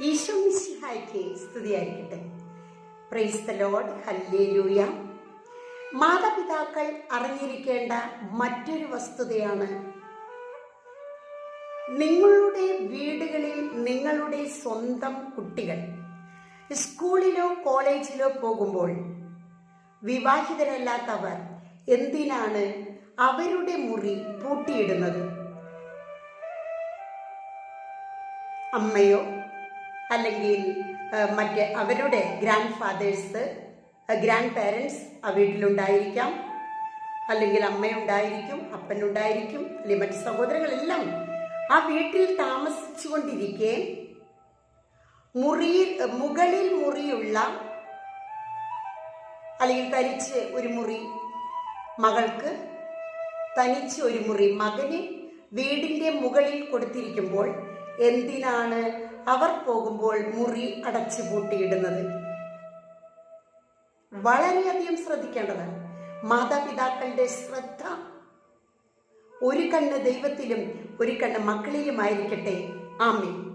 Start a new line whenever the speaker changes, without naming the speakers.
ഈശോ മിശിഹായ്ക്ക് സ്തുതിയായിരിക്കട്ടെ. Praise the Lord hallelujah മാതാപിതാക്കൾ അറിഞ്ഞിരിക്കേണ്ട മറ്റൊരു വസ്തുതയാണ് നിങ്ങളുടെ വീടുകളിൽ നിങ്ങളുടെ സ്വന്തം കുട്ടികൾ. സ്കൂളിലോ കോളേജിലോ പോകുമ്പോൾ വിവാഹിതരല്ലാത്തവർ എന്തിനാണ് അവരുടെ മുറി പൂട്ടിയിടുന്നത്? അമ്മയോ അല്ലെങ്കിൽ മറ്റ് അവരുടെ ഗ്രാൻഡ് ഫാദേഴ്സ് ഗ്രാൻഡ് പാരൻസ് ആ വീട്ടിലുണ്ടായിരിക്കാം. അല്ലെങ്കിൽ അമ്മയുണ്ടായിരിക്കും അപ്പനുണ്ടായിരിക്കും അല്ലെങ്കിൽ മറ്റ് സഹോദരങ്ങളെല്ലാം ആ വീട്ടിൽ താമസിച്ചുകൊണ്ടിരിക്കെ മുറിയിൽ മുകളിൽ മുറിയുള്ള അല്ലെങ്കിൽ തനിച്ച് ഒരു മുറി മകൾക്ക് തനിച്ച് ഒരു മുറി മകന് വീടിന്റെ മുകളിൽ കൊടുത്തിരിക്കുമ്പോൾ എന്തിനാണ് അവർ പോകുമ്പോൾ മുറി അടച്ചു പൂട്ടിയിടുന്നത് വളരെയധികം ശ്രദ്ധിക്കേണ്ടതാണ്. മാതാപിതാക്കളുടെ ശ്രദ്ധ. ഒരു കണ്ണ് ദൈവത്തിലും ഒരു കണ്ണ് മക്കളിലുമായിരിക്കട്ടെ. ആമേ